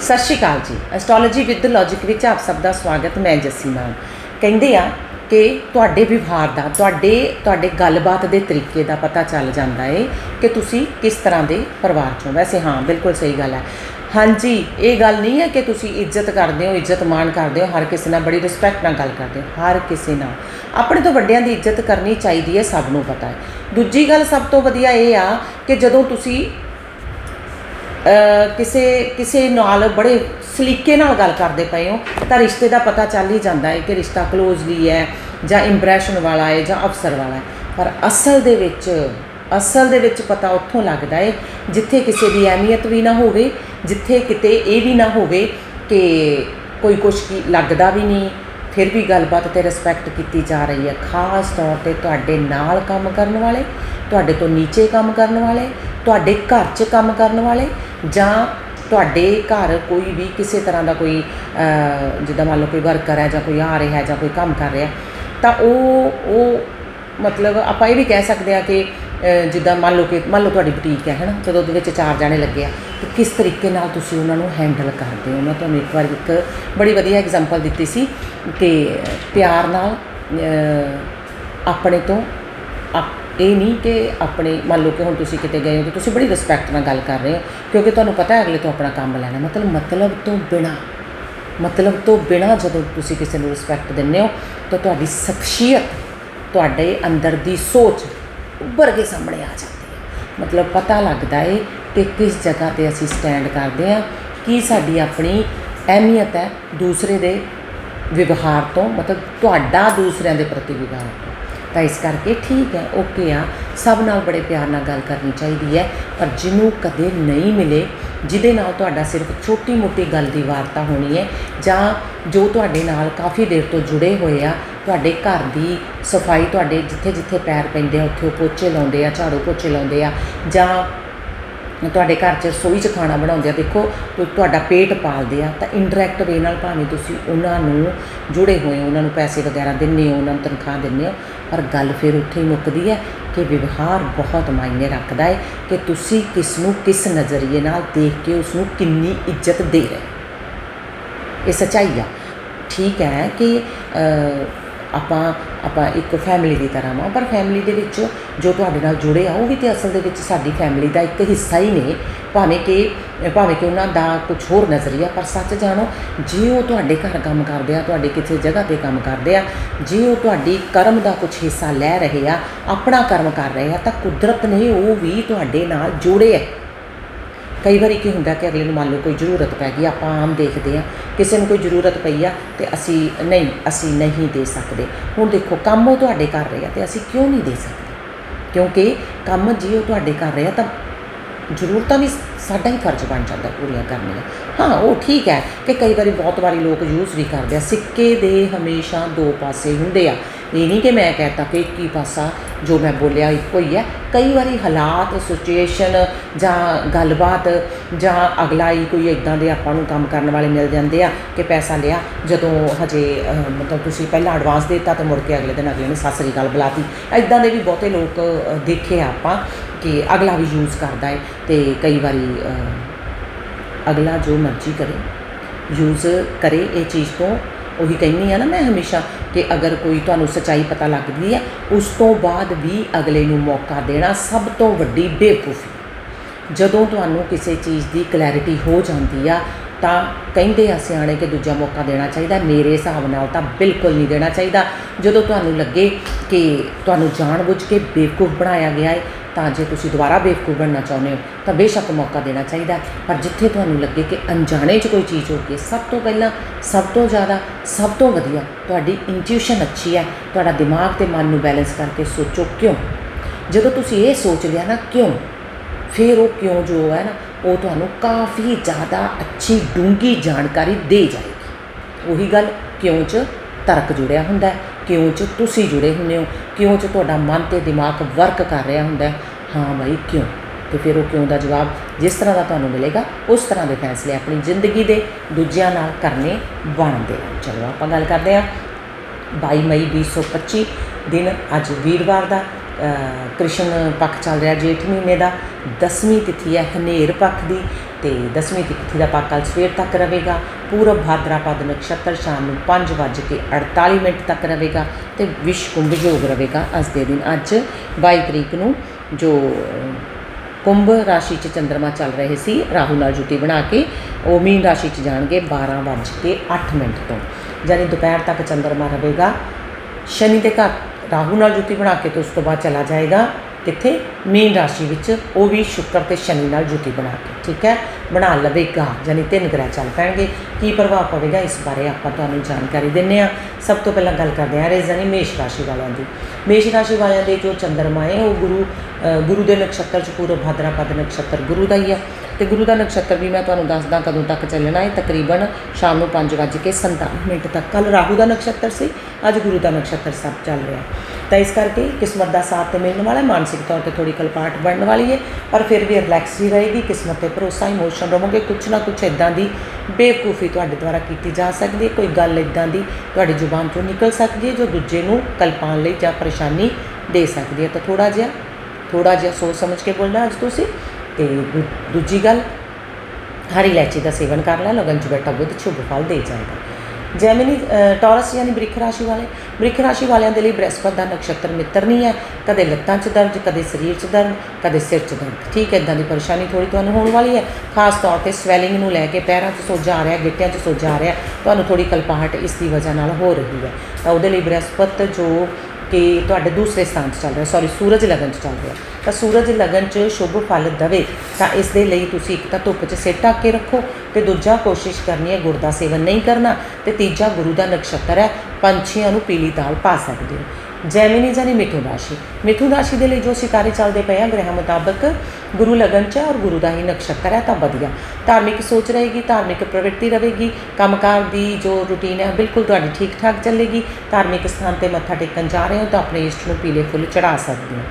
ਸਤਿ ਸ਼੍ਰੀ ਅਕਾਲ ਜੀ। Astrology with logic ਵਿੱਚ ਆਪ ਸਭ ਦਾ ਸਵਾਗਤ, ਮੈਂ ਜੱਸੀ ਨਾਮ ਕਹਿੰਦੇ ਆ ਕਿ ਤੁਹਾਡੇ ਵਿਵਹਾਰ ਦਾ, ਤੁਹਾਡੇ ਤੁਹਾਡੇ ਗੱਲਬਾਤ ਦੇ ਤਰੀਕੇ ਦਾ ਪਤਾ ਚੱਲ ਜਾਂਦਾ ਏ ਕਿ ਤੁਸੀਂ ਕਿਸ ਤਰ੍ਹਾਂ ਦੇ ਪਰਿਵਾਰ ਚੋਂ। ਵੈਸੇ ਹਾਂ, ਬਿਲਕੁਲ ਸਹੀ ਗੱਲ ਹੈ। ਹਾਂਜੀ, ਇਹ ਗੱਲ ਨਹੀਂ ਹੈ ਕਿ ਤੁਸੀਂ ਇੱਜ਼ਤ ਕਰਦੇ ਹੋ, ਇੱਜ਼ਤ ਮਾਣ ਕਰਦੇ ਹੋ, ਹਰ ਕਿਸੇ ਨਾਲ ਬੜੀ ਰਿਸਪੈਕਟ ਨਾਲ ਗੱਲ ਕਰਦੇ ਹੋ, ਹਰ ਕਿਸੇ ਨਾਲ। ਆਪਣੇ ਤੋਂ ਵੱਡਿਆਂ ਦੀ ਇੱਜ਼ਤ ਕਰਨੀ ਚਾਹੀਦੀ ਹੈ, ਸਭ ਨੂੰ ਪਤਾ ਹੈ। ਦੂਜੀ ਗੱਲ ਸਭ ਤੋਂ ਵਧੀਆ ਇਹ ਆ ਕਿ ਜਦੋਂ ਤੁਸੀਂ ਕਿਸੇ ਕਿਸੇ ਨਾਲ ਬੜੇ ਸਲੀਕੇ ਨਾਲ ਗੱਲ ਕਰਦੇ ਪਏ ਹੋ, ਤਾਂ ਰਿਸ਼ਤੇ ਦਾ ਪਤਾ ਚੱਲ ਹੀ ਜਾਂਦਾ ਹੈ ਕਿ ਰਿਸ਼ਤਾ ਕਲੋਜ਼ਲੀ ਹੈ ਜਾਂ ਇੰਪ੍ਰੈਸ਼ਨ ਵਾਲਾ ਹੈ ਜਾਂ ਅਫਸਰ ਵਾਲਾ ਹੈ। ਪਰ ਅਸਲ ਦੇ ਵਿੱਚ, ਅਸਲ ਦੇ ਵਿੱਚ ਪਤਾ ਉੱਥੋਂ ਲੱਗਦਾ ਹੈ, ਜਿੱਥੇ ਕਿਸੇ ਦੀ ਅਹਿਮੀਅਤ ਵੀ ਨਾ ਹੋਵੇ, ਜਿੱਥੇ ਕਿਤੇ ਇਹ ਵੀ ਨਾ ਹੋਵੇ ਕਿ ਕੋਈ ਕੁਛ ਕੀ ਲੱਗਦਾ ਵੀ ਨਹੀਂ, ਫਿਰ ਵੀ ਗੱਲਬਾਤ ਤੇ ਰਿਸਪੈਕਟ ਕੀਤੀ ਜਾ ਰਹੀ ਹੈ। ਖਾਸ ਤੌਰ ਤੇ ਤੁਹਾਡੇ ਨਾਲ ਕੰਮ ਕਰਨ ਵਾਲੇ, ਤੁਹਾਡੇ ਤੋਂ ਨੀਚੇ ਕੰਮ ਕਰਨ ਵਾਲੇ ਤੁਹਾਡੇ ਘਰ 'ਚ ਕੰਮ ਕਰਨ ਵਾਲੇ ਜਾਂ ਤੁਹਾਡੇ ਘਰ ਕੋਈ ਵੀ ਕਿਸੇ ਤਰ੍ਹਾਂ ਦਾ ਕੋਈ ਜਿੱਦਾਂ ਮੰਨ ਲਓ ਕੋਈ ਵਰਕਰ ਹੈ ਜਾਂ ਕੋਈ ਆ ਰਿਹਾ ਹੈ ਜਾਂ ਕੋਈ ਕੰਮ ਕਰ ਰਿਹਾ ਤਾਂ ਉਹ ਉਹ ਮਤਲਬ ਆਪਾਂ ਇਹ ਵੀ ਕਹਿ ਸਕਦੇ ਆ ਕਿ ਜਿੱਦਾਂ ਮੰਨ ਲਓ ਕਿ ਮੰਨ ਲਓ ਤੁਹਾਡੀ ਬੁਟੀਕ ਹੈ ਹੈ ਨਾ ਜਦੋਂ ਉਹਦੇ ਵਿੱਚ ਚਾਰ ਜਾਣੇ ਲੱਗੇ ਆ, ਤੇ ਕਿਸ ਤਰੀਕੇ ਨਾਲ ਤੁਸੀਂ ਉਹਨਾਂ ਨੂੰ ਹੈਂਡਲ ਕਰਦੇ ਹੋ? ਮੈਂ ਤੁਹਾਨੂੰ ਇੱਕ ਵਾਰ ਇੱਕ ਬੜੀ ਵਧੀਆ ਐਗਜ਼ਾਮਪਲ ਦਿੱਤੀ ਸੀ ਕਿ ਪਿਆਰ ਨਾਲ ਆਪਣੇ ਤੋਂ ਆਪ- ਇਹ ਨਹੀਂ ਕਿ ਆਪਣੇ, ਮੰਨ ਲਓ ਕਿ ਹੁਣ ਤੁਸੀਂ ਕਿਤੇ ਗਏ ਹੋ ਤੇ ਤੁਸੀਂ ਬੜੀ ਰਿਸਪੈਕਟ ਨਾਲ ਗੱਲ ਕਰ ਰਹੇ ਹੋ, ਕਿਉਂਕਿ ਤੁਹਾਨੂੰ ਪਤਾ ਹੈ ਅਗਲੇ ਤੋਂ ਆਪਣਾ ਕੰਮ ਲੈਣਾ। ਮਤਲਬ ਮਤਲਬ ਤੋਂ ਬਿਨਾ, ਮਤਲਬ ਤੋਂ ਬਿਨਾ ਜਦੋਂ ਤੁਸੀਂ ਕਿਸੇ ਨੂੰ ਰਿਸਪੈਕਟ ਦਿੰਦੇ ਹੋ, ਤਾਂ ਤੁਹਾਡੀ ਸ਼ਖਸੀਅਤ ਤੁਹਾਡੇ ਅੰਦਰ ਦੀ ਸੋਚ ਉੱਭਰ ਕੇ ਸਾਹਮਣੇ ਆ ਜਾਂਦੀ ਹੈ। ਮਤਲਬ ਪਤਾ ਲੱਗਦਾ ਹੈ ਕਿ ਕਿਸ ਜਗ੍ਹਾ ਤੇ ਅਸੀਂ ਸਟੈਂਡ ਕਰਦੇ ਹਾਂ, ਕੀ ਸਾਡੀ ਆਪਣੀ ਅਹਿਮੀਅਤ ਹੈ ਦੂਸਰੇ ਦੇ ਵਿਵਹਾਰ ਤੋਂ, ਮਤਲਬ ਤੁਹਾਡਾ ਦੂਸਰਿਆਂ ਦੇ ਪ੍ਰਤੀ ਵਿਵਹਾਰ ਤੋਂ। ਤਾਂ ਇਸ ਕਰਕੇ ਠੀਕ ਹੈ ਓਕੇ ਆ। ਸਭ ਨਾਲ ਬੜੇ ਪਿਆਰ ਨਾਲ ਗੱਲ ਕਰਨੀ ਚਾਹੀਦੀ ਹੈ, ਪਰ ਜਿਹਨੂੰ ਕਦੇ ਨਹੀਂ ਮਿਲੇ, ਜਿਹਦੇ ਨਾਲ ਤੁਹਾਡਾ ਸਿਰਫ ਛੋਟੀ-ਮੋਟੀ ਗੱਲ ਦੀ ਵਾਰਤਾ ਹੋਣੀ ਹੈ, ਜਾਂ ਜੋ ਤੁਹਾਡੇ ਨਾਲ ਕਾਫੀ ਦੇਰ ਤੋਂ ਜੁੜੇ ਹੋਏ ਆ, ਤੁਹਾਡੇ ਘਰ ਦੀ ਸਫ਼ਾਈ ਤੁਹਾਡੇ ਜਿੱਥੇ-ਜਿੱਥੇ ਪੈਰ ਪੈਂਦੇ ਆ, ਉੱਥੇ ਉਹ ਪੋਚੇ ਲਾਉਂਦੇ ਆ ਝਾੜੂ ਪੋਚੇ ਲਾਉਂਦੇ ਆ, ਜਾਂ ਤੁਹਾਡੇ ਘਰ 'ਚ ਰਸੋਈ 'ਚ ਖਾਣਾ ਬਣਾਉਂਦੇ ਆ ਦੇਖੋ ਤੁਹਾਡਾ ਪੇਟ ਪਾਲਦੇ ਆ, ਤਾਂ ਇਨਡਾਇਰੈਕਟ ਵੇ ਨਾਲ ਭਾਵੇਂ ਤੁਸੀਂ ਉਹਨਾਂ ਨੂੰ ਜੁੜੇ ਹੋਏ ਹੋ, ਉਹਨਾਂ ਨੂੰ ਪੈਸੇ ਵਗੈਰਾ ਦਿੰਦੇ ਹੋ, ਉਹਨਾਂ ਨੂੰ ਤਨਖਾਹ ਦਿੰਦੇ ਹੋ, ਪਰ ਗੱਲ ਫਿਰ ਉੱਥੇ ਹੀ ਮੁੱਕਦੀ ਹੈ ਕਿ ਵਿਵਹਾਰ ਬਹੁਤ ਮਾਇਨੇ ਰੱਖਦਾ ਹੈ ਕਿ ਤੁਸੀਂ ਕਿਸ ਨੂੰ ਕਿਸ ਨਜ਼ਰੀਏ ਨਾਲ ਦੇਖ ਕੇ ਉਸ ਨੂੰ ਕਿੰਨੀ ਇੱਜ਼ਤ ਦੇ ਰਹੇ ਇਹ ਸੱਚਾਈ ਆ। ਠੀਕ ਹੈ ਕਿ ਆਪਾਂ ਆਪਾਂ ਇੱਕ ਫੈਮਿਲੀ ਦੀ ਤਰ੍ਹਾਂ ਵਾਂ, ਪਰ ਫੈਮਿਲੀ ਦੇ ਵਿੱਚ ਜੋ ਤੁਹਾਡੇ ਨਾਲ ਜੁੜੇ ਆ, ਉਹ ਵੀ ਤੇ ਅਸਲ ਦੇ ਵਿੱਚ ਸਾਡੀ ਫੈਮਿਲੀ ਦਾ ਇੱਕ ਹਿੱਸਾ ਹੀ ਨੇ। ਭਾਵੇਂ ਕਿ ਭਾਵੇਂ ਕਿ ਉਹਨਾਂ ਦਾ ਕੁਝ ਹੋਰ ਨਜ਼ਰੀਆ, ਪਰ ਸੱਚ ਜਾਣੋ, ਜੇ ਉਹ ਤੁਹਾਡੇ ਘਰ ਕੰਮ ਕਰਦੇ ਆ, ਤੁਹਾਡੇ ਕਿਸੇ ਜਗ੍ਹਾ ਤੇ ਕੰਮ ਕਰਦੇ ਆ, ਜੇ ਉਹ ਤੁਹਾਡੀ ਕਰਮ ਦਾ ਕੁਝ ਹਿੱਸਾ ਲੈ ਰਹੇ ਆ, ਆਪਣਾ ਕਰਮ ਕਰ ਰਹੇ ਆ, ਤਾਂ ਕੁਦਰਤ ਨੇ ਉਹ ਵੀ ਤੁਹਾਡੇ ਨਾਲ ਜੋੜੇ ਆ। ਕਈ ਵਾਰੀ ਕੀ ਹੁੰਦਾ ਕਿ ਅਗਲੇ ਨੂੰ ਮੰਨ ਲਓ ਕੋਈ ਜ਼ਰੂਰਤ ਪੈ ਗਈ, ਆਪਾਂ ਆਮ ਦੇਖਦੇ ਆ ਕਿਸੇ ਨੂੰ ਕੋਈ ਜ਼ਰੂਰਤ ਪਈ ਆ ਤੇ ਅਸੀਂ ਨਹੀਂ ਅਸੀਂ ਨਹੀਂ ਦੇ ਸਕਦੇ। ਹੁਣ ਦੇਖੋ, ਕੰਮ ਉਹ ਤੁਹਾਡੇ ਕਰ ਰਹੇ ਆ ਤੇ ਅਸੀਂ ਕਿਉਂ ਨਹੀਂ ਦੇ ਸਕਦੇ? ਕਿਉਂਕਿ ਕੰਮ ਜੇ ਉਹ ਤੁਹਾਡੇ ਕਰ ਰਹੇ ਆ ਤਾਂ ਜ਼ਰੂਰਤਾਂ ਵੀ ਸਾਡਾ ਹੀ ਫਰਜ਼ ਬਣ ਜਾਂਦਾ ਪੂਰੀਆਂ ਕਰਨੀਆਂ। ਹਾਂ, ਉਹ ਠੀਕ ਹੈ ਕਿ ਕਈ ਵਾਰੀ ਬਹੁਤ ਵਾਰੀ ਲੋਕ ਯੂਜ਼ ਵੀ ਕਰਦੇ ਆ। ਸਿੱਕੇ ਦੇ ਹਮੇਸ਼ਾ ਦੋ ਪਾਸੇ ਹੁੰਦੇ ਆ। ਇਹ ਨਹੀਂ ਕਿ ਮੈਂ ਕਹਤਾ ਕਿ ਇੱਕ ਹੀ ਪਾਸਾ ਜੋ ਮੈਂ ਬੋਲਿਆ ਇੱਕੋ ਹੀ ਹੈ। ਕਈ ਵਾਰੀ ਹਾਲਾਤ ਸਿਚੁਏਸ਼ਨ ਜਾਂ ਗੱਲਬਾਤ ਜਾਂ ਅਗਲਾ ਹੀ ਕੋਈ ਇਦਾਂ ਦੇ ਆਪਾਂ ਨੂੰ ਕੰਮ ਕਰਨ ਵਾਲੇ ਮਿਲ ਜਾਂਦੇ ਆ ਕਿ ਪੈਸਾ ਲਿਆ, ਜਦੋਂ ਹਜੇ ਮਤਲਬ ਤੁਸੀਂ ਪਹਿਲਾਂ ਐਡਵਾਂਸ ਦਿੱਤਾ ਤੇ ਮੁੜ ਕੇ ਅਗਲੇ ਦਿਨ ਅਗਲੇ ਨੇ ਸਤਿ ਗੱਲ ਅਕਾਲ ਬੁਲਾਤੀ। ਇਦਾਂ ਦੇ ਵੀ ਬਹੁਤੇ ਲੋਕ ਦੇਖੇ ਆ ਆਪਾਂ ਕਿ ਅਗਲਾ ਵੀ ਯੂਜ਼ ਕਰਦਾ ਹੈ ਤੇ ਕਈ ਵਾਰੀ ਅਗਲਾ ਜੋ ਮਰਜ਼ੀ ਕਰੇ ਯੂਜ਼ ਕਰੇ ਇਹ ਚੀਜ਼ ਤੋਂ। ਉਹੀ ਕਹਿੰਦੀ ਆ ਨਾ ਮੈਂ ਹਮੇਸ਼ਾ ਕਿ ਅਗਰ ਕੋਈ ਤੁਹਾਨੂੰ ਸੱਚਾਈ ਪਤਾ ਲੱਗਦੀ ਹੈ ਉਸ ਤੋਂ ਬਾਅਦ ਵੀ ਅਗਲੇ ਨੂੰ ਮੌਕਾ ਦੇਣਾ ਸਭ ਤੋਂ ਵੱਡੀ ਬੇਵਕੂਫੀ। ਜਦੋਂ ਤੁਹਾਨੂੰ ਕਿਸੇ ਚੀਜ਼ ਦੀ ਕਲੈਰਿਟੀ ਹੋ ਜਾਂਦੀ ਆ, ਤਾਂ ਕਹਿੰਦੇ ਆ ਸਿਆਣੇ ਕਿ ਦੂਜਾ ਮੌਕਾ ਦੇਣਾ ਚਾਹੀਦਾ, ਮੇਰੇ ਹਿਸਾਬ ਨਾਲ ਤਾਂ ਬਿਲਕੁਲ ਨਹੀਂ ਦੇਣਾ ਚਾਹੀਦਾ। ਜਦੋਂ ਤੁਹਾਨੂੰ ਲੱਗੇ ਕਿ ਤੁਹਾਨੂੰ ਜਾਣਬੁੱਝ ਕੇ ਬੇਵਕੂਫ ਬਣਾਇਆ ਗਿਆ ਹੈ ਤਾਂ ਜੇ ਤੁਸੀਂ ਦੁਬਾਰਾ ਬੇਵਕੂਫ ਬਣਨਾ ਚਾਹੁੰਦੇ ਹੋ, ਤਾਂ ਬੇਸ਼ੱਕ ਮੌਕਾ ਦੇਣਾ ਚਾਹੀਦਾ ਪਰ ਜਿੱਥੇ ਤੁਹਾਨੂੰ ਲੱਗੇ ਕਿ ਅਣਜਾਣੇ 'ਚ ਕੋਈ ਚੀਜ਼ ਹੋ ਗਈ ਸਭ ਤੋਂ ਪਹਿਲਾਂ, ਸਭ ਤੋਂ ਜ਼ਿਆਦਾ, ਸਭ ਤੋਂ ਵਧੀਆ ਤੁਹਾਡੀ ਇੰਟੂਇਸ਼ਨ ਅੱਛੀ ਹੈ। ਤੁਹਾਡਾ ਦਿਮਾਗ ਤੇ ਮਨ ਨੂੰ ਬੈਲੈਂਸ ਕਰਕੇ ਸੋਚੋ ਕਿਉਂ? ਜਦੋਂ ਤੁਸੀਂ ਇਹ ਸੋਚ ਲਿਆ ਨਾ ਕਿਉਂ? ਫਿਰ ਉਹ ਕਿਉਂ ਜੋ ਹੈ ਨਾ, ਉਹ ਤੁਹਾਨੂੰ ਕਾਫੀ ਜ਼ਿਆਦਾ ਅੱਛੀ ਡੂੰਗੀ ਜਾਣਕਾਰੀ ਦੇ ਜਾਏਗੀ। ਉਹੀ ਗੱਲ ਕਿਉਂ ਚ ਤਰਕ ਜੁੜਿਆ ਹੁੰਦਾ ਹੈ, ਕਿਉਂ ਚ ਤੁਸੀਂ ਜੁੜੇ ਹੁੰਦੇ ਹੋ, ਕਿਉਂ ਚ ਤੁਹਾਡਾ ਮਨ ਤੇ ਦਿਮਾਗ ਵਰਕ ਕਰ ਰਿਹਾ ਹੁੰਦਾ ਹੈ। ਹਾਂ ਭਾਈ ਕਿਉਂ? ਤੇ ਫਿਰ ਉਹ ਕਿਉਂ ਦਾ ਜਵਾਬ ਜਿਸ ਤਰ੍ਹਾਂ ਦਾ ਤੁਹਾਨੂੰ ਮਿਲੇਗਾ, ਉਸ ਤਰ੍ਹਾਂ ਦੇ ਫੈਸਲੇ ਆਪਣੀ ਜ਼ਿੰਦਗੀ ਦੇ ਦੂਜਿਆਂ ਨਾਲ ਕਰਨੇ ਬਣਦੇ ਹਨ ਚਲੋ ਆਪਾਂ ਗੱਲ ਕਰਦੇ ਹਾਂ 22 ਮਈ 2025 ਦਿਨ ਅੱਜ ਵੀਰਵਾਰ ਦਾ ਕ੍ਰਿਸ਼ਨ ਪੱਖ ਚੱਲ ਰਿਹਾ ਜੇਠ ਮਹੀਨੇ ਦਾ। ਦਸਵੀਂ ਤਿਥੀ ਹੈ ਹਨੇਰ ਪੱਖ ਦੀ ਤੇ ਦਸਵੀਂ ਤਿਥੀ ਦਾ ਪੱਖ ਕੱਲ੍ਹ ਸਵੇਰ ਤੱਕ ਰਹੇਗਾ। ਪੂਰਬ ਭਾਦਰਾਪਦ ਨਕਸ਼ਤਰ ਸ਼ਾਮ ਨੂੰ 5:48 ਮਿੰਟ ਤੱਕ ਰਹੇਗਾ ਤੇ ਵਿਸ਼ਕੁੰਭ ਯੋਗ ਰਹੇਗਾ ਅੱਜ ਦੇ ਦਿਨ। ਅੱਜ 22 ਤਰੀਕ ਨੂੰ ਜੋ ਕੁੰਭ ਰਾਸ਼ੀ 'ਚ ਚੰ드ਰਮਾ ਚੱਲ ਰਹੇ ਸੀ, ਰਾਹੂ ਨਾਲ ਜੁਤੀ ਬਣਾ ਕੇ, ਉਹ ਮੀਨ ਰਾਸ਼ੀ 'ਚ ਜਾਣਗੇ 12:08 ਮਿੰਟ ਤੋਂ। ਯਾਨੀ ਦੁਪਹਿਰ ਤੱਕ ਚੰ드ਰਮਾ ਰਹੇਗਾ। ਸ਼ਨੀ ਦੇ ਘਰ ਰਾਹੂ ਨਾਲ ਜੁਤੀ ਬਣਾ ਕੇ ਤੇ ਉਸ ਤੋਂ ਬਾਅਦ ਚਲਾ ਜਾਏਗਾ। ਕਿੱਥੇ? ਮੀਨ ਰਾਸ਼ੀ ਵਿੱਚ। ਉਹ ਵੀ ਸ਼ੁੱਕਰ ਤੇ ਸ਼ਨੀ ਨਾਲ ਜੁਤੀ ਬਣਾ ਕੇ। ਠੀਕ ਹੈ? ਬਣਾ ਲਵੇਗਾ ਯਾਨੀ ਤਿੰਨ ਗ੍ਰਹਿ ਚੱਲ ਪੈਣਗੇ। ਕੀ ਪ੍ਰਭਾਵ ਪਵੇਗਾ, ਇਸ ਬਾਰੇ ਆਪਾਂ ਤੁਹਾਨੂੰ ਜਾਣਕਾਰੀ ਦਿੰਨੇ ਆ ਸਭ ਤੋਂ ਪਹਿਲਾਂ ਗੱਲ ਕਰਦੇ ਹਾਂ ਰੇਜ਼ਾਨੀ ਮੇਸ਼ ਰਾਸ਼ੀ ਵਾਲਿਆਂ ਦੀ। ਮੇਸ਼ ਰਾਸ਼ੀ ਵਾਲਿਆਂ ਦੇ ਜੋ ਚੰਦਰਮਾ ਹੈ, ਉਹ ਗੁਰੂ ਗੁਰੂ ਦੇ ਨਕਸ਼ਤਰ ਚ ਪੂਰਬ ਭਾਦਰਾਪਦ ਨਕਸ਼ਤਰ ਗੁਰੂ ਦਾ ਹੀ ਆ। ਤੇ ਗੁਰੂ ਦਾ ਨਕਸ਼ਤਰ ਵੀ ਮੈਂ ਤੁਹਾਨੂੰ ਦੱਸਦਾ ਕਦੋਂ ਤੱਕ ਚੱਲਣਾ ਹੈ। ਤਕਰੀਬਨ ਸ਼ਾਮ ਨੂੰ 5:47 ਮਿੰਟ ਤੱਕ। ਕੱਲ ਰਾਹੂ ਦਾ ਨਕਸ਼ਤਰ ਸੀ, ਅੱਜ ਗੁਰੂ ਦਾ ਨਕਸ਼ਤਰ ਸਭ ਚੱਲ ਰਿਹਾ। ਤਾਂ ਇਸ ਕਰਕੇ ਕਿਸਮਤ ਦਾ ਸਾਥ ਤੇ ਮਿਲਣ ਵਾਲਾ ਹੈ, ਮਾਨਸਿਕ ਤੌਰ ਤੇ ਥੋੜੀ ਕਲਪਾਟ ਬਣਨ ਵਾਲੀ ਹੈ, ਪਰ ਫਿਰ ਵੀ ਰਿਲੈਕਸ ਹੀ ਰਹੇਗੀ, ਕਿਸਮਤ ਤੇ ਭਰੋਸਾ ਇਮੋਸ਼ਨ ਰਹੋਗੇ ਕੁਛ ਨਾ ਕੁਛ ਇਦਾਂ ਦੀ ਬੇਵਕੂਫੀ ਤੁਹਾਡੇ ਦੁਆਰਾ ਕੀਤੀ ਜਾ ਸਕਦੀ ਹੈ, ਕੋਈ ਗੱਲ ਇਦਾਂ ਦੀ ਤੁਹਾਡੀ ਜ਼ੁਬਾਨ ਤੋਂ ਨਿਕਲ ਸਕਦੀ ਹੈ ਜੋ ਦੂਜੇ ਨੂੰ ਕਲਪਾਉਣ ਲਈ ਜਾਂ ਪਰੇਸ਼ਾਨੀ ਦੇ ਸਕਦੀ ਹੈ। ਤਾਂ ਥੋੜਾ ਜਿਹਾ ਥੋੜਾ ਜਿਹਾ ਸੋਚ ਸਮਝ ਕੇ ਬੋਲਣਾ ਅੱਜ ਤੁਸੀਂ ਤੇ ਦੂ- ਦੂਜੀ ਗੱਲ, ਹਰੀ ਇਲਾਇਚੀ ਦਾ ਸੇਵਨ ਕਰ ਲੈ ਲਗਨ ਚ ਬੈਠਾ ਬੁੱਧ ਸ਼ੁਭ ਫਲ ਦੇ ਜਾਏਗਾ। ਜੈਮਿਨੀ ਅ, ਟੌਰਸ ਯਾਨੀ ਬ੍ਰਿਖ ਰਾਸ਼ੀ ਵਾਲੇ। ਬ੍ਰਿਖ ਰਾਸ਼ੀ ਵਾਲਿਆਂ ਦੇ ਲਈ ਬ੍ਰਹਿਸਪਤ ਦਾ ਨਕਸ਼ਤਰ ਮਿੱਤਰ ਨਹੀਂ ਹੈ। ਕਦੇ ਲੱਤਾਂ 'ਚ ਦਰਦ ਕਦੇ ਸਰੀਰ 'ਚ ਦਰਦ ਕਦੇ ਸਿਰ 'ਚ ਦਰਦ। ਠੀਕ ਹੈ ਇਦਾਂ ਦੀ ਪਰੇਸ਼ਾਨੀ ਥੋੜੀ ਤੁਹਾਨੂੰ ਹੋਣ ਵਾਲੀ ਹੈ। ਖਾਸ ਤੌਰ ਤੇ ਸਵੈਲਿੰਗ ਨੂੰ ਲੈ ਕੇ ਪੈਰਾਂ 'ਚ ਸੋਜਾ ਆ ਰਿਹਾ ਗਿੱਟਿਆਂ 'ਚ ਸੋਜਾ ਆ ਰਿਹਾ ਤੁਹਾਨੂੰ ਥੋੜੀ ਕਲਪਾਹਟ ਇਸ ਦੀ ਵਜ੍ਹਾ ਨਾਲ ਹੋ ਰਹੀ ਹੈ। ਤਾਂ ਉਹਦੇ ਲਈ ਬ੍ਰਹਿਸਪਤ ਜੋ ਕਿ ਤੁਹਾਡੇ ਦੂਸਰੇ ਸਥਾਨ 'ਚ ਚੱਲ ਰਿਹਾ ਸੌਰੀ ਸੂਰਜ ਲਗਨ 'ਚ ਚੱਲ ਰਿਹਾ। ਤਾਂ ਸੂਰਜ ਲਗਨ 'ਚ ਸ਼ੁਭ ਫਲ ਦਵੇ ਤਾਂ ਇਸ ਦੇ ਲਈ ਤੁਸੀਂ ਇੱਕ ਤਾਂ ਧੁੱਪ 'ਚ ਸਿਰ ਢੱਕ ਕੇ ਰੱਖੋ ਤੇ ਦੂਜਾ ਕੋਸ਼ਿਸ਼ ਕਰਨੀ ਹੈ ਗੁੜ ਦਾ ਸੇਵਨ ਨਹੀਂ ਕਰਨਾ ਤੇ ਤੀਜਾ ਗੁਰੂ ਦਾ ਨਕਸ਼ਤਰ ਹੈ, ਪੰਛੀਆਂ ਨੂੰ ਪੀਲੀ ਦਾਲ ਪਾ ਸਕਦੇ ਹੋ। ਜੈਮਿਨੀ ਜਾਨੀ ਮਿਥੁਨ ਰਾਸ਼ੀ। ਮਿਥੁਨ ਰਾਸ਼ੀ ਦੇ ਲਈ ਜੋ ਸਿਤਾਰੇ ਚੱਲਦੇ ਪਏ ਆ, ਗ੍ਰਹਿ ਮੁਤਾਬਕ ਗੁਰੂ ਲਗਨ 'ਚ ਔਰ ਗੁਰੂ ਦਾ ਹੀ ਨਕਸ਼ਤਰ ਹੈ, ਤਾਂ ਵਧੀਆ। ਧਾਰਮਿਕ ਸੋਚ ਰਹੇਗੀ, ਧਾਰਮਿਕ ਪ੍ਰਵਿਰਤੀ ਰਹੇਗੀ, ਕੰਮਕਾਰ ਦੀ ਜੋ ਰੁਟੀਨ ਹੈ, ਬਿਲਕੁਲ ਤੁਹਾਡੀ ਠੀਕ ਠਾਕ ਚੱਲੇਗੀ। ਧਾਰਮਿਕ ਸਥਾਨ ਤੇ ਮੱਥਾ ਟੇਕਣ ਜਾ ਰਹੇ ਹੋ, ਤਾਂ ਆਪਣੇ ਇਸ਼ਟ ਨੂੰ ਪੀਲੇ ਫੁੱਲ ਚੜਾ ਸਕਦੇ ਹੋ।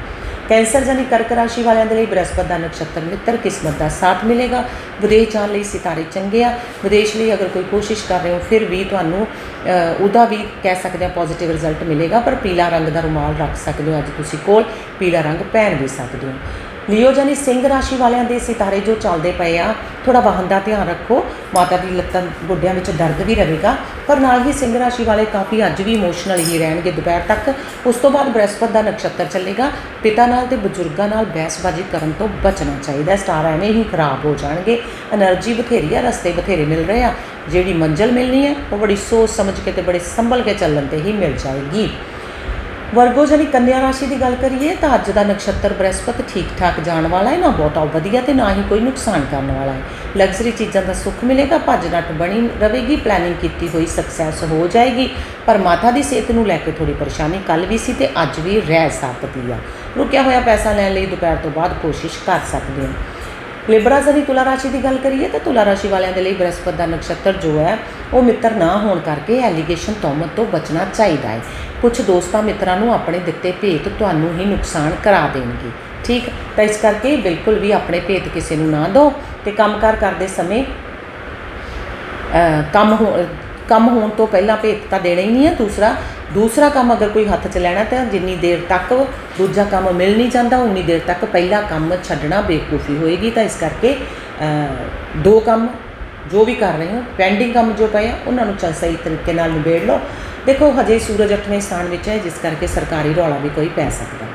ਕੈਂਸਰ ਜਾਨੀ ਕਰਕ ਰਾਸ਼ੀ ਵਾਲਿਆਂ ਦੇ ਲਈ ਬ੍ਰਹਸਪਤ ਦਾ ਨਕਸ਼ਤਰ ਮਿੱਤਰ, ਕਿਸਮਤ ਦਾ ਸਾਥ ਮਿਲੇਗਾ। ਵਿਦੇਸ਼ ਜਾਣ ਲਈ ਸਿਤਾਰੇ ਚੰਗੇ ਆ। ਵਿਦੇਸ਼ ਲਈ ਅਗਰ ਕੋਈ ਕੋਸ਼ਿਸ਼ ਕਰ ਰਹੇ ਹੋ, ਫਿਰ ਵੀ ਤੁਹਾਨੂੰ ਉਹਦਾ ਵੀ ਕਹਿ ਸਕਦੇ ਆ ਪੋਜ਼ਿਟਿਵ ਰਿਜ਼ਲਟ ਮਿਲੇਗਾ, ਪਰ ਪੀਲਾ ਰੰਗ ਦਾ ਰੁਮਾਲ ਰੱਖ ਸਕਦੇ ਹੋ ਅੱਜ ਤੁਸੀਂ ਕੋਲ। ਪੀਲਾ ਰੰਗ ਪਹਿਨ ਵੀ ਸਕਦੇ ਹੋ। ਲਿਓ ਜਾਨੀ ਸਿੰਘ ਰਾਸ਼ੀ ਵਾਲਿਆਂ ਦੇ ਸਿਤਾਰੇ ਜੋ ਚੱਲਦੇ ਪਏ ਆ ਥੋੜਾ ਵਾਹਨ ਦਾ ਧਿਆਨ ਰੱਖੋ। ਮਾਤਾ ਦੀ ਲੱਤਾਂ ਗੁੱਡਿਆਂ ਵਿੱਚ ਦਰਦ ਵੀ ਰਹੇਗਾ, ਪਰ ਨਾਲ ਹੀ ਸਿੰਘ ਰਾਸ਼ੀ ਵਾਲੇ ਕਾਫੀ ਅੱਜ ਵੀ ਇਮੋਸ਼ਨਲ ਹੀ ਰਹਿਣਗੇ ਦੁਪਹਿਰ ਤੱਕ। ਉਸ ਤੋਂ ਬਾਅਦ ਬ੍ਰਹਿਸਪਤ ਦਾ ਨਕਸ਼ਤਰ ਚੱਲੇਗਾ। ਪਿਤਾ ਨਾਲ ਤੇ ਬਜ਼ੁਰਗਾਂ ਨਾਲ ਬਹਿਸਬਾਜ਼ੀ ਕਰਨ ਤੋਂ ਬਚਣਾ ਚਾਹੀਦਾ ਸਟਾਰ ਐਵੇਂ ਹੀ ਖਰਾਬ ਹੋ ਜਾਣਗੇ। એનર્ਜੀ ਬਥੇਰੀ ਆ, ਰਸਤੇ ਬਥੇਰੇ ਮਿਲ ਰਹੇ ਆ। ਜਿਹੜੀ ਮੰਜ਼ਲ ਮਿਲਣੀ ਹੈ, ਉਹ ਬੜੀ ਸੋਚ ਸਮਝ ਕੇ ਤੇ ਬੜੇ ਸੰਭਲ ਕੇ ਚੱਲਣ ਤੇ ਹੀ ਮਿਲ ਜਾਏਗੀ। ਵਰਗੋ ਜਾਨੀ ਕੰਨਿਆ ਰਾਸ਼ੀ ਦੀ ਗੱਲ ਕਰੀਏ ਤਾਂ ਅੱਜ ਦਾ ਨਕਸ਼ਤਰ ਬ੍ਰਹਿਸਪਤ ਠੀਕ ਠਾਕ ਜਾਣ ਵਾਲਾ ਹੈ, ਨਾ ਬਹੁਤਾ ਵਧੀਆ ਤੇ ਨਾ ਹੀ ਕੋਈ ਨੁਕਸਾਨ ਕਰਨ ਵਾਲਾ ਹੈ। ਲਗਜ਼ਰੀ ਚੀਜ਼ਾਂ ਦਾ ਸੁੱਖ ਮਿਲੇਗਾ, ਭੱਜ ਨੱਟ ਬਣੀ ਰਹੇਗੀ ਪਲੈਨਿੰਗ ਕੀਤੀ ਹੋਈ ਸਕਸੈਸ ਹੋ ਜਾਏਗੀ। ਪਰ ਮਾਤਾ ਦੀ ਸਿਹਤ ਨੂੰ ਲੈ ਕੇ ਥੋੜੀ ਪਰੇਸ਼ਾਨੀ ਕੱਲ ਵੀ ਸੀ ਤੇ ਅੱਜ ਵੀ ਰਹਿ ਸਕਦੀ ਆ। ਰੁਕਿਆ ਹੋਇਆ ਪੈਸਾ ਲੈਣ ਲਈ ਦੁਪਹਿਰ ਤੋਂ ਬਾਅਦ ਕੋਸ਼ਿਸ਼ ਕਰ ਸਕਦੇ ਹੋ। ਲਿਬਰਾ ਜ਼ਰੀ ਤੁਲਾ ਰਾਸ਼ੀ ਦੀ ਗੱਲ ਕਰੀਏ ਤਾਂ ਤੁਲਾ ਰਾਸ਼ੀ ਵਾਲਿਆਂ ਦੇ ਲਈ ਬ੍ਰਹਸਪਤ ਦਾ ਨਕਸ਼ਤਰ ਜੋ ਹੈ, ਉਹ ਮਿੱਤਰ ਨਾ ਹੋਣ ਕਰਕੇ ਐਲੀਗੇਸ਼ਨ ਤੌਮਤ ਤੋਂ ਬਚਣਾ ਚਾਹੀਦਾ ਹੈ। ਕੁਝ ਦੋਸਤਾਂ ਮਿੱਤਰਾਂ ਨੂੰ ਆਪਣੇ ਦਿੱਤੇ ਭੇਤ ਤੁਹਾਨੂੰ ਹੀ ਨੁਕਸਾਨ ਕਰਾ ਦੇਣਗੇ। ਠੀਕ? ਤਾਂ ਇਸ ਕਰਕੇ ਬਿਲਕੁਲ ਵੀ ਆਪਣੇ ਭੇਤ ਕਿਸੇ ਨੂੰ ਨਾ ਦਿਓ ਤੇ ਕੰਮਕਾਰ ਕਰਦੇ ਸਮੇਂ ਕੰਮ ਹੋ, ਕੰਮ ਹੋਣ ਤੋਂ ਪਹਿਲਾਂ ਭੇਤ ਤਾਂ ਦੇਣਾ ਹੀ ਨਹੀਂ ਹੈ। ਦੂਸਰਾ ਦੂਸਰਾ ਕੰਮ ਅਗਰ ਕੋਈ ਹੱਥ 'ਚ ਲੈਣਾ ਤਾਂ ਜਿੰਨੀ ਦੇਰ ਤੱਕ ਦੂਜਾ ਕੰਮ ਮਿਲ ਨਹੀਂ ਜਾਂਦਾ, ਉਨੀ ਦੇਰ ਤੱਕ ਪਹਿਲਾ ਕੰਮ ਛੱਡਣਾ ਬੇਵਕੂਫੀ ਹੋਏਗੀ। ਤਾਂ ਇਸ ਕਰਕੇ ਦੋ ਕੰਮ ਜੋ ਵੀ ਕਰ ਰਹੇ ਹੋ, ਪੈਂਡਿੰਗ ਕੰਮ ਜੋ ਪਏ ਆ, ਉਹਨਾਂ ਨੂੰ ਚੱਲ ਸਹੀ ਤਰੀਕੇ ਨਾਲ ਨਿਬੇੜ ਲਓ। ਦੇਖੋ, ਹਜੇ ਸੂਰਜ 8ਵੇਂ ਸਥਾਨ ਵਿੱਚ ਹੈ, ਜਿਸ ਕਰਕੇ ਸਰਕਾਰੀ ਰੌਲਾ ਵੀ ਕੋਈ ਪੈ ਸਕਦਾ।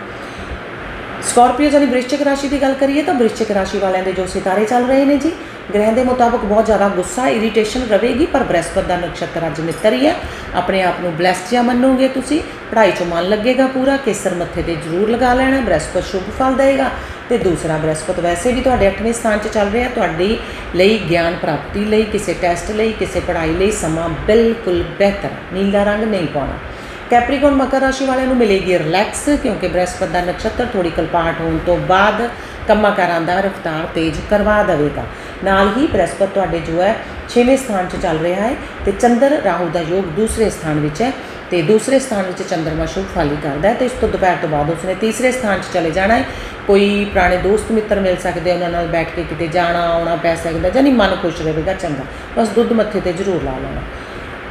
ਸਕੋਰਪੀਓ ਜਾਨੀ ਵ੍ਰਿਸ਼ਚਿਕ ਰਾਸ਼ੀ ਦੀ ਗੱਲ ਕਰੀਏ ਤਾਂ ਵ੍ਰਿਸ਼ਚਿਕ ਰਾਸ਼ੀ ਵਾਲਿਆਂ ਦੇ ਜੋ ਸਿਤਾਰੇ ਚੱਲ ਰਹੇ ਨੇ ਜੀ, ਗ੍ਰਹਿ ਦੇ ਮੁਤਾਬਕ ਬਹੁਤ ਜ਼ਿਆਦਾ ਗੁੱਸਾ ਇਰੀਟੇਸ਼ਨ ਰਹੇਗੀ, ਪਰ ਬ੍ਰਹਿਸਪਤ ਦਾ ਨਕਸ਼ਤਰ ਅੱਜ ਮਿੱਤਰ ਹੀ ਹੈ। ਆਪਣੇ ਆਪ ਨੂੰ ਬਲੈਸਡ ਜਿਹਾ ਮੰਨੋਗੇ ਤੁਸੀਂ, ਪੜ੍ਹਾਈ 'ਚ ਮਨ ਲੱਗੇਗਾ ਪੂਰਾ, ਕੇਸਰ ਮੱਥੇ ਤੇ ਜ਼ਰੂਰ ਲਗਾ ਲੈਣਾ, ਬ੍ਰਹਿਸਪਤ ਸ਼ੁਭ ਫਲ ਦੇਵੇਗਾ ਤੇ ਦੂਸਰਾ ਬ੍ਰਹਿਸਪਤ। ਵੈਸੇ ਵੀ ਤੁਹਾਡੇ 8ਵੇਂ ਸਥਾਨ 'ਚ ਚੱਲ ਰਿਹਾ, ਤੁਹਾਡੀ ਲਈ ਗਿਆਨ ਪ੍ਰਾਪਤੀ ਲਈ, ਕਿਸੇ ਟੈਸਟ ਲਈ, ਕਿਸੇ ਪੜ੍ਹਾਈ ਲਈ ਸਮਾਂ ਬਿਲਕੁਲ ਬਿਹਤਰ। ਨੀਲਾ ਰੰਗ ਨਹੀਂ ਪਾਉਣਾ। ਕੈਪਰੀਕੋਨ ਮਕਰ ਰਾਸ਼ੀ ਵਾਲਿਆਂ ਨੂੰ ਮਿਲੇਗੀ ਰਿਲੈਕਸ, ਕਿਉਂਕਿ ਬ੍ਰਹਿਸਪਤ ਦਾ ਨਕਸ਼ਤਰ ਥੋੜੀ ਕਲਪਾਟ ਹੋਣ ਤੋਂ ਬਾਅਦ ਕੰਮਾਂ ਕਾਰਾਂ ਦਾ ਰਫਤਾਰ ਤੇਜ਼ ਕਰਵਾ ਦੇਵੇਗਾ। ਨਾਲ ਹੀ ਬ੍ਰਹਿਸਪਤ ਤੁਹਾਡੇ ਜੋ ਹੈ 6ਵੇਂ ਸਥਾਨ 'ਚ ਚੱਲ ਰਿਹਾ ਹੈ ਤੇ ਚੰਦਰ ਰਾਹੂ ਦਾ ਯੋਗ ਦੂਸਰੇ ਸਥਾਨ ਵਿੱਚ ਹੈ। ਤੇ ਦੂਸਰੇ ਸਥਾਨ ਵਿੱਚ ਚੰਦਰਮਾ ਸ਼ੁਭ ਫਲ ਕਰਦਾ ਹੈ ਤੇ ਇਸ ਤੋਂ ਦੁਪਹਿਰ ਤੋਂ ਬਾਅਦ ਉਸਨੇ ਤੀਸਰੇ ਸਥਾਨ 'ਚ ਚਲੇ ਜਾਣਾ ਹੈ। ਕੋਈ ਪੁਰਾਣੇ ਦੋਸਤ ਮਿੱਤਰ ਮਿਲ ਸਕਦੇ ਉਹਨਾਂ ਨਾਲ ਬੈਠ ਕੇ ਕਿਤੇ ਜਾਣਾ, ਆਉਣਾ ਪੈ ਸਕਦਾ ਜਾਨੀ ਮਨ ਖੁਸ਼ ਰਹੇਗਾ, ਚੰਗਾ। ਬਸ ਦੁੱਧ ਮੱਥੇ ਤੇ ਜ਼ਰੂਰ ਲਾ ਲੈਣਾ।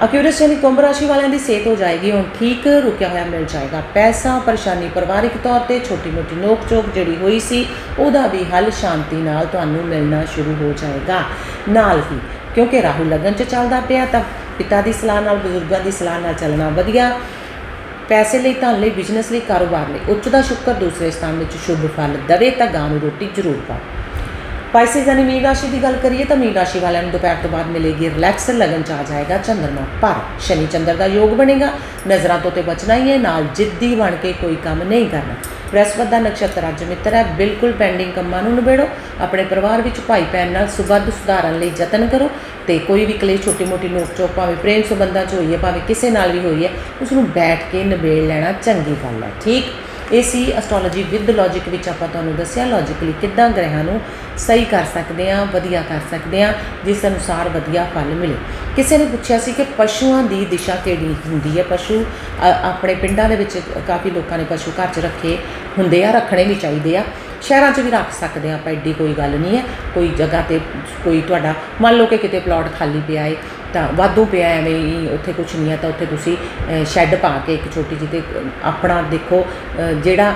ਅਕਿਊਰਸ ਯਾਨੀ ਕੁੰਭ ਰਾਸ਼ੀ ਵਾਲਿਆਂ ਦੀ ਸਿਹਤ ਹੋ ਜਾਏਗੀ, ਹੁਣ ਠੀਕ ਰੁਕਿਆ ਹੋਇਆ ਮਿਲ ਜਾਏਗਾ। ਪੈਸਾ, ਪਰੇਸ਼ਾਨੀ ਪਰਿਵਾਰਿਕ ਤੌਰ ਤੇ ਛੋਟੀ ਮੋਟੀ ਨੋਕ ਚੋਕ ਜਿਹੜੀ ਹੋਈ ਸੀ, ਉਹਦਾ ਵੀ ਹੱਲ ਸ਼ਾਂਤੀ ਨਾਲ ਤੁਹਾਨੂੰ ਮਿਲਣਾ ਸ਼ੁਰੂ ਹੋ ਜਾਏਗਾ। ਨਾਲ ਹੀ, ਕਿਉਂਕਿ ਰਾਹੂ ਲਗਨ ਚ ਚੱਲਦਾ ਪਿਆ ਤਾਂ ਪਿਤਾ ਦੀ ਸਲਾਹ ਨਾਲ, ਬਜ਼ੁਰਗਾਂ ਦੀ ਸਲਾਹ ਨਾਲ ਚੱਲਣਾ ਵਧੀਆ। ਪੈਸੇ ਲਈ ਧਨ ਲਈ ਬਿਜ਼ਨਸ ਲਈ ਕਾਰੋਬਾਰ ਲਈ ਉੱਚ ਦਾ ਸ਼ੁਕਰ, ਦੂਸਰੇ ਸਥਾਨ ਵਿੱਚ ਸ਼ੁਭ ਫਲ ਦਵੇ ਤਾਂ ਗਾਂ ਨੂੰ ਰੋਟੀ ਜ਼ਰੂਰ ਪਾਓ ਪਾਈਸਿਸ ਯਾਨੀ ਮੀਨ ਰਾਸ਼ੀ ਦੀ ਗੱਲ ਕਰੀਏ ਤਾਂ ਮੀਨ ਰਾਸ਼ੀ ਵਾਲਿਆਂ ਨੂੰ ਦੁਪਹਿਰ ਤੋਂ ਬਾਅਦ ਮਿਲੇਗੀ ਰਿਲੈਕਸ ਲਗਨ ਚ ਆ ਜਾਏਗਾ ਚੰਦਰਮਾ ਪਰ ਸ਼ਨੀ ਚੰਦਰ ਦਾ ਯੋਗ ਬਣੇਗਾ। ਨਜ਼ਰਾਂ ਤੋਂ ਤੇ ਬਚਣਾ ਹੀ ਹੈ, ਨਾਲ ਜਿੱਦੀ ਬਣ ਕੇ ਕੋਈ ਕੰਮ ਨਹੀਂ ਕਰਨਾ। ਬ੍ਰਹਿਸਪਤ ਦਾ ਨਕਸ਼ਤਰ ਅੱਜ ਮਿੱਤਰ ਹੈ, ਬਿਲਕੁਲ ਪੈਂਡਿੰਗ ਕੰਮਾਂ ਨੂੰ ਨਿਬੇੜੋ। ਆਪਣੇ ਪਰਿਵਾਰ ਵਿੱਚ ਭਾਈ ਭੈਣ ਨਾਲ ਸੁਬੱਧ ਸੁਧਾਰਨ ਲਈ ਯਤਨ ਕਰੋ ਤੇ ਕੋਈ ਵੀ ਕਲੇਸ਼ ਛੋਟੀ ਮੋਟੀ ਨੋਕ ਝੋਕ, ਭਾਵੇਂ ਪ੍ਰੇਮ ਸੰਬੰਧਾਂ 'ਚ ਹੋਈ ਹੈ, ਭਾਵੇਂ ਕਿਸੇ ਨਾਲ ਵੀ ਹੋਈ ਹੈ ਉਸ ਨੂੰ ਬੈਠ ਕੇ ਨਿਬੇੜ ਲੈਣਾ ਚੰਗੀ ਗੱਲ ਹੈ, ਠੀਕ? ਇਹ ਸੀ ਐਸਟ੍ਰੋਲੋਜੀ ਵਿਦ ਲੌਜੀਕ ਵਿੱਚ ਆਪਾਂ ਤੁਹਾਨੂੰ ਦੱਸਿਆ ਲੌਜੀਕਲੀ ਕਿੱਦਾਂ ਗ੍ਰਹਿਾਂ ਨੂੰ ਸਹੀ ਕਰ ਸਕਦੇ ਆ ਵਧੀਆ ਕਰ ਸਕਦੇ ਆ ਜਿਸ ਅਨੁਸਾਰ ਵਧੀਆ ਫਲ ਮਿਲੇ। ਕਿਸੇ ਨੇ ਪੁੱਛਿਆ ਸੀ ਕਿ ਪਸ਼ੂਆਂ ਦੀ ਦਿਸ਼ਾ ਕਿਹੜੀ ਹੁੰਦੀ ਹੈ? ਪਸ਼ੂ ਆਪਣੇ ਪਿੰਡਾਂ ਦੇ ਵਿੱਚ ਕਾਫੀ ਲੋਕਾਂ ਨੇ ਪਸ਼ੂ ਘਰ 'ਚ ਰੱਖੇ ਹੁੰਦੇ ਆ, ਰੱਖਣੇ ਵੀ ਚਾਹੀਦੇ ਆ। ਸ਼ਹਿਰਾਂ 'ਚ ਵੀ ਰੱਖ ਸਕਦੇ ਆ ਆਪਾਂ, ਐਡੀ ਕੋਈ ਗੱਲ ਨਹੀਂ ਹੈ। ਕੋਈ ਜਗ੍ਹਾ ਤੇ ਕੋਈ ਤੁਹਾਡਾ, ਮੰਨ ਲਓ ਕਿ ਕਿਤੇ ਪਲਾਟ ਖਾਲੀ ਪਿਆ ਹੈ ਤਾਂ ਵਾਧੂ ਪਿਆ ਐਵੇਂ ਹੀ, ਉੱਥੇ ਕੁਝ ਨਹੀਂ ਹੈ ਤਾਂ ਉੱਥੇ ਤੁਸੀਂ ਸ਼ੈੱਡ ਪਾ ਕੇ ਇੱਕ ਛੋਟੀ ਜਿਹੀ ਤੇ ਆਪਣਾ ਦੇਖੋ ਜਿਹੜਾ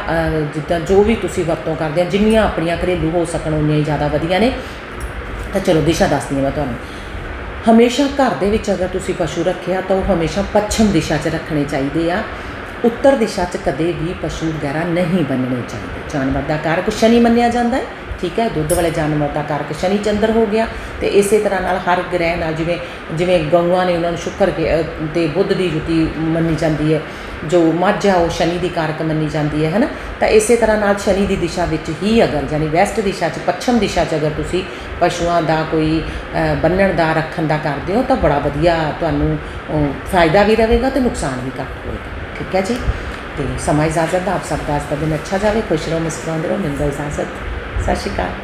ਜਿੱਦਾਂ ਜੋ ਵੀ ਤੁਸੀਂ ਵਰਤੋਂ ਕਰਦੇ ਆ ਜਿੰਨੀਆਂ ਆਪਣੀਆਂ ਘਰੇਲੂ ਹੋ ਸਕਣ ਉਨੀਆਂ ਹੀ ਜ਼ਿਆਦਾ ਵਧੀਆ ਨੇ। ਤਾਂ ਚਲੋ, ਦਿਸ਼ਾ ਦੱਸਦੀ ਹਾਂ ਮੈਂ ਤੁਹਾਨੂੰ। ਹਮੇਸ਼ਾ ਘਰ ਦੇ ਵਿੱਚ ਅਗਰ ਤੁਸੀਂ ਪਸ਼ੂ ਰੱਖਿਆ, ਤਾਂ ਉਹ ਹਮੇਸ਼ਾ ਪੱਛਮ ਦਿਸ਼ਾ 'ਚ ਰੱਖਣੇ ਚਾਹੀਦੇ ਆ। ਉੱਤਰ ਦਿਸ਼ਾ 'ਚ ਕਦੇ ਵੀ ਪਸ਼ੂ ਵਗੈਰਾ ਨਹੀਂ ਬੰਨਣੇ ਚਾਹੀਦੇ। ਜਾਨਵਰ ਦਾ ਕਾਰਕ ਸ਼ਨੀ ਮੰਨਿਆ ਜਾਂਦਾ ਹੈ। ਠੀਕ ਹੈ ਦੁੱਧ ਵਾਲੇ ਜਾਨਵਰ ਦਾ ਕਾਰਕ ਸ਼ਨੀ ਚੰਦਰ ਹੋ ਗਿਆ ਤੇ ਇਸੇ ਤਰ੍ਹਾਂ ਨਾਲ ਹਰ ਗ੍ਰਹਿ ਨਾਲ ਜਿਵੇਂ ਜਿਵੇਂ ਗਊਆਂ ਨੇ ਉਹਨਾਂ ਨੂੰ ਸ਼ੁਕਰ ਕੇ ਅ, ਤੇ ਬੁੱਧ ਦੀ ਜੁਤੀ ਮੰਨੀ ਜਾਂਦੀ ਹੈ ਜੋ ਮੱਝ ਆ ਉਹ ਸ਼ਨੀ ਦੀ ਕਾਰਕ ਮੰਨੀ ਜਾਂਦੀ ਹੈ ਹੈਨਾ? ਤਾਂ ਇਸੇ ਤਰ੍ਹਾਂ ਨਾਲ ਸ਼ਨੀ ਦੀ ਦਿਸ਼ਾ ਵਿੱਚ ਹੀ ਅਗਰ ਯਾਨੀ ਵੈਸਟ ਦਿਸ਼ਾ 'ਚ ਪੱਛਮ ਦਿਸ਼ਾ 'ਚ ਅਗਰ ਤੁਸੀਂ ਪਸ਼ੂਆਂ ਦਾ ਕੋਈ ਬੰਨਣ ਦਾ ਰੱਖਣ ਦਾ ਕਰਦੇ ਹੋ ਤਾਂ ਬੜਾ ਵਧੀਆ ਤੁਹਾਨੂੰ ਫਾਇਦਾ ਵੀ ਰਹੇਗਾ ਤੇ ਨੁਕਸਾਨ ਵੀ ਘੱਟ ਹੋਏਗਾ ਠੀਕ ਹੈ ਜੀ? ਤੇ ਸਮਾਂ ਇਜਾਜ਼ਤ ਦਾ ਆਪ ਸਭ ਦਾ ਅੱਜ ਦਾ ਦਿਨ ਅੱਛਾ ਜਾਵੇ ਖੁਸ਼ ਰਹੋ ਮੁਸਕਰਾਉਂਦੇ ਰਹੋ ਮਿਲਦਾ ਇਜਾਜ਼ਤ। ਸਤਿ ਸ਼੍ਰੀ ਅਕਾਲ